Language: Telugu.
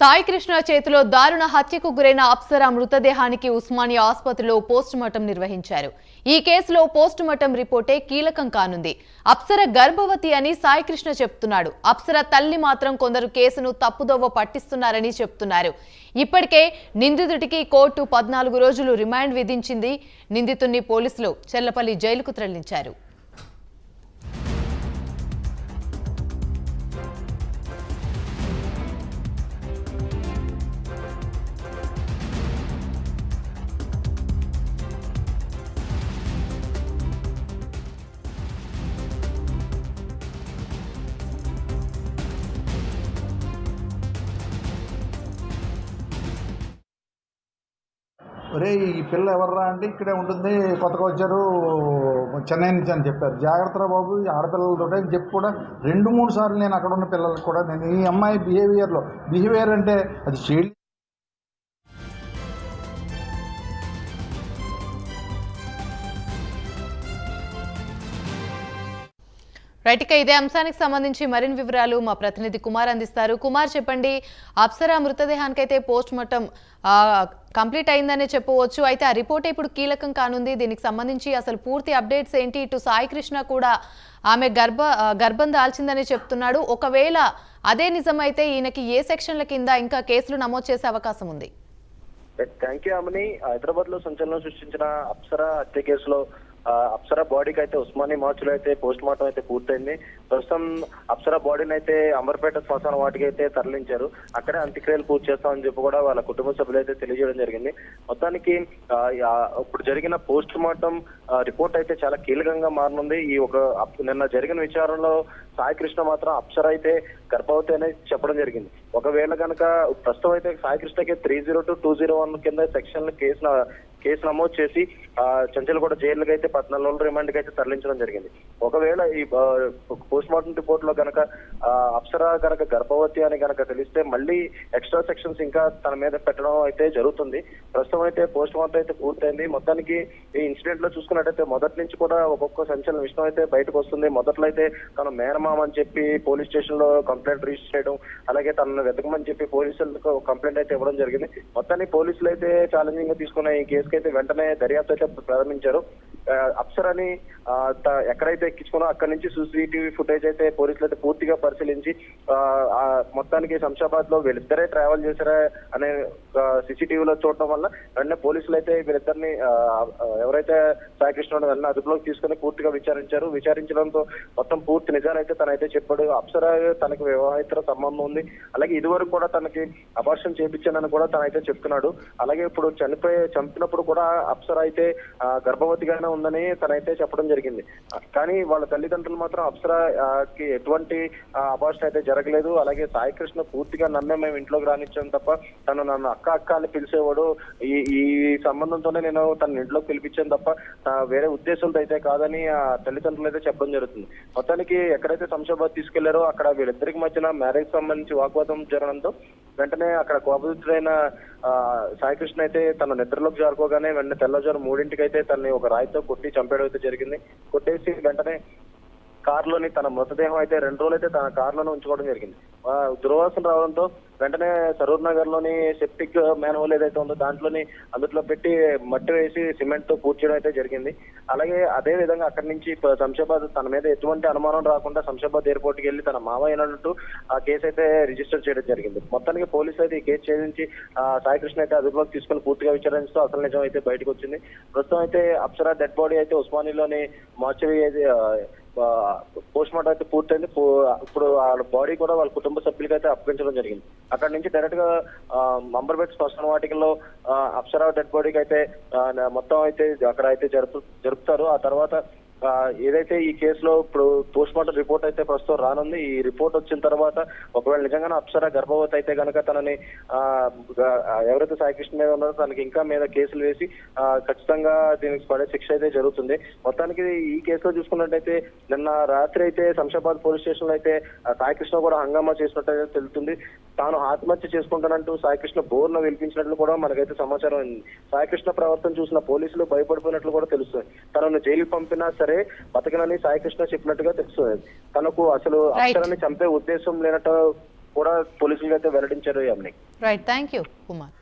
సాయికృష్ణ చేతిలో దారుణ హత్యకు గురైన అప్సరా మృతదేహానికి ఉస్మానియా ఆసుపత్రిలో పోస్టుమార్టం నిర్వహించారు. ఈ కేసులో పోస్టుమార్టం రిపోర్టే కీలకం కానుంది. అప్సర గర్భవతి అని సాయికృష్ణ చెప్తున్నాడు. అప్సర తల్లి మాత్రం కొందరు కేసును తప్పుదోవ పట్టిస్తున్నారని చెప్తున్నారు. ఇప్పటికే నిందితుడికి కోర్టు పద్నాలుగు రోజులు రిమాండ్ విధించింది నిందితుడిని పోలీసులు. చెల్లపల్లి జైలుకు తరలించారు. ఒరే ఈ పిల్ల ఎవర్రా అంటే ఇక్కడే ఉంటుంది కొత్తగా వచ్చారు చెన్నై నుంచి అని చెప్పారు. జాగ్రత్తరా బాబు ఆడపిల్లలతో అని చెప్పి కూడా రెండు మూడు సార్లు నేను అక్కడ ఉన్న పిల్లలకు కూడా నేను ఈ అమ్మాయి బిహేవియర్లో బిహేవియర్ అంటే అది షేడ్ రైట్ ఇక ఇదే అంశానికి సంబంధించి మరిన్ని వివరాలు మా ప్రతినిధి కుమార్ అందిస్తారు. కుమార్ చెప్పండి అప్సరా మృతదేహానికైతే పోస్ట్ మార్టం కంప్లీట్ అయిందనే చెప్పవచ్చు. అయితే ఆ రిపోర్ట్ ఇప్పుడు కీలకం కానుంది. దీనికి సంబంధించి అసలు పూర్తి అప్డేట్స్ ఏంటి? ఇటు సాయి కృష్ణ కూడా ఆమె గర్భ గర్భం దాల్చిందని చెప్తున్నాడు. ఒకవేళ అదే నిజమైతే ఈయనకి ఏ సెక్షన్ల కింద ఇంకా కేసులు నమోదు చేసే అవకాశం ఉంది? Thank you Amani. హైదరాబాద్లో సంచలనం సృష్టించిన అప్సరా హత్య కేసులో అప్సరా బాడీకి అయితే ఉస్మానీ మార్చులు అయితే పోస్ట్ మార్టం అయితే పూర్తయింది. ప్రస్తుతం అప్సరా బాడీని అయితే అంబర్పేట శ్మశాన వాటికి అయితే తరలించారు. అక్కడే అంత్యక్రియలు పూర్తి చేస్తామని చెప్పి కూడా వాళ్ళ కుటుంబ సభ్యులు అయితే తెలియజేయడం జరిగింది. మొత్తానికి ఇప్పుడు జరిగిన పోస్ట్ మార్టం రిపోర్ట్ అయితే చాలా కీలకంగా మారనుంది. ఈ ఒక నిన్న జరిగిన విచారణలో సాయికృష్ణ మాత్రం అప్సర అయితే గర్భవతి అనేది చెప్పడం జరిగింది. ఒకవేళ కనుక ప్రస్తుతం అయితే సాయికృష్ణకి three zero two two zero one కింద సెక్షన్ కేసు కేసు నమోదు చేసి ఆ, జైలుకి అయితే పద్నాలుగు రోజుల రిమాండ్కి అయితే తరలించడం జరిగింది. ఒకవేళ ఈ పోస్ట్ మార్టం రిపోర్ట్లో కనుక అప్సరా గనక కనుక గర్భవతి అని కనుక తెలిస్తే మళ్ళీ ఎక్స్ట్రా సెక్షన్స్ ఇంకా తన మీద పెట్టడం అయితే జరుగుతుంది. ప్రస్తుతం అయితే పోస్ట్ మార్టం అయితే పూర్తయింది. మొత్తానికి ఈ ఇన్సిడెంట్లో చూసుకున్నట్టయితే మొదటి నుంచి కూడా ఒక్కొక్క సంచలన విషయం అయితే బయటకు వస్తుంది. మొదట్లో అయితే తన మేనమామ అని చెప్పి పోలీస్ స్టేషన్లో కంప్లైంట్ రిజిస్టర్ చేయడం అలాగే తనను వెతకమని చెప్పి పోలీసులకు కంప్లైంట్ అయితే ఇవ్వడం జరిగింది. మొత్తాన్ని పోలీసులు అయితే ఛాలెంజింగ్గా తీసుకున్న ఈ కేసుకి అయితే వెంటనే దర్యాప్తు అయితే ప్రారంభించారు ఆ, అప్సరాని ఎక్కడైతే ఎక్కించుకున్నా అక్కడి నుంచి సీసీటీవీ ఫుటేజ్ అయితే పోలీసులు అయితే పూర్తిగా పరిశీలించి మొత్తానికి శంషాబాద్లో వీళ్ళిద్దరే ట్రావెల్ చేశారా అనే సీసీటీవీలో చూడటం వల్ల వెంటనే పోలీసులు అయితే వీళ్ళిద్దరిని ఎవరైతే సాయకృష్ణ వెళ్ళిన అదుపులోకి తీసుకుని పూర్తిగా విచారించారు. విచారించడంతో మొత్తం పూర్తి నిజాలు అయితే తనైతే చెప్పాడు. అప్సర తనకి వివాహితర సంబంధం ఉంది. అలాగే ఇదివరకు కూడా తనకి అభాషం చేపించానని కూడా తనైతే చెప్తున్నాడు. అలాగే ఇప్పుడు చనిపోయి చంపినప్పుడు కూడా అప్సర అయితే గర్భవతిగానే ఉందని తనైతే చెప్పడం జరిగింది. కానీ వాళ్ళ తల్లిదండ్రులు మాత్రం అప్సర కి ఎటువంటి అభాషణ అయితే జరగలేదు. అలాగే సాయి కృష్ణ పూర్తిగా నన్నే మేము ఇంట్లోకి రానిచ్చాం తప్ప తను నన్ను అక్క అక్క అని పిలిచేవాడు. ఈ ఈ సంబంధంతోనే నేను తన ఇంట్లోకి పిలిపించాను తప్ప వేరే ఉద్దేశంతో అయితే కాదని ఆ తల్లిదండ్రులు అయితే చెప్పడం జరుగుతుంది. మొత్తానికి ఎక్కడైతే శంషాబాద్ తీసుకెళ్ళారో అక్కడ వీళ్ళిద్దరికి మధ్యన మ్యారేజ్ సంబంధించి వాగ్వాదం జరగడంతో వెంటనే అక్కడ కోపదుతుడైన ఆ, సాయికృష్ణ అయితే తన నిద్రలోకి జారుకోగానే వెంటనే తెల్లజారు మూడింటికి అయితే తనని ఒక రాయితో కొట్టి చంపేయడం అయితే జరిగింది. కొట్టేసి వెంటనే కారులోని తన మృతదేహం అయితే రెండు రోజులు అయితే తన కారులోనే ఉంచుకోవడం జరిగింది. దుర్వాసన రావడంతో వెంటనే సరూర్ నగర్లోని సెప్టిక్ మ్యాన్హోల్ ఏదైతే ఉందో దాంట్లోని అందులో పెట్టి మట్టి వేసి సిమెంట్తో పూర్తి చేయడం అయితే జరిగింది. అలాగే అదే విధంగా అక్కడి నుంచి శంషాబాద్ తన మీద ఎటువంటి అనుమానం రాకుండా శంషాబాద్ ఎయిర్పోర్ట్కి వెళ్ళి తన మావ అయినట్టు ఆ కేసు అయితే రిజిస్టర్ చేయడం జరిగింది. మొత్తానికి పోలీసులు అయితే ఈ కేసు ఛేదించి ఆ, సాయికృష్ణ అయితే అదుపులోకి తీసుకుని పూర్తిగా విచారించడం అసలు నిజం అయితే బయటకు వచ్చింది. ప్రస్తుతం అయితే అప్సరా డెడ్ బాడీ అయితే ఉస్మానిలోని మార్చరీ పోస్ట్ మార్టం అయితే పూర్తయింది. ఇప్పుడు వాళ్ళ బాడీ కూడా వాళ్ళ కుటుంబ సభ్యులకి అయితే అప్పగించడం జరిగింది. అక్కడ నుంచి డైరెక్ట్గా ఆ, స్పష్టన శ్మశాన వాటికలో ఆ, అప్సరా డెడ్ బాడీకి అయితే మొత్తం అయితే అక్కడ అయితే జరుపు జరుపుతారు. ఆ తర్వాత ఏదైతే ఈ కేసులో ఇప్పుడు పోస్ట్ మార్టం రిపోర్ట్ అయితే ప్రస్తుతం రానుంది ఈ రిపోర్ట్ వచ్చిన తర్వాత ఒకవేళ నిజంగానే అప్సరా గర్భవతి అయితే కనుక తనని ఎవరైతే సాయికృష్ణ మీద ఉన్నారో తనకి ఇంకా మీద కేసులు వేసి ఖచ్చితంగా దీనికి పడే శిక్ష అయితే జరుగుతుంది. మొత్తానికి ఈ కేసులో చూసుకున్నట్టయితే నిన్న రాత్రి అయితే శంషాబాద్ పోలీస్ స్టేషన్లో అయితే సాయికృష్ణ కూడా హంగామా చేసినట్టు తెలుస్తుంది. తాను ఆత్మహత్య చేసుకుంటానంటూ సాయికృష్ణ బోర్ను విలిపించినట్లు కూడా మనకైతే సమాచారం ఉంది. సాయికృష్ణ ప్రవర్తన చూసిన పోలీసులు భయపడిపోయినట్లు కూడా తెలుస్తుంది. తనను జైలుకి పంపినా సరే బతకనని సాయికృష్ణ చెప్పినట్టుగా తెలుస్తుంది. తనకు అసలు. అక్షరాన్ని చంపే ఉద్దేశం లేనట్టు కూడా పోలీసులు అయితే వెల్లడించారు రైట్ థ్యాంక్ యూ కుమార్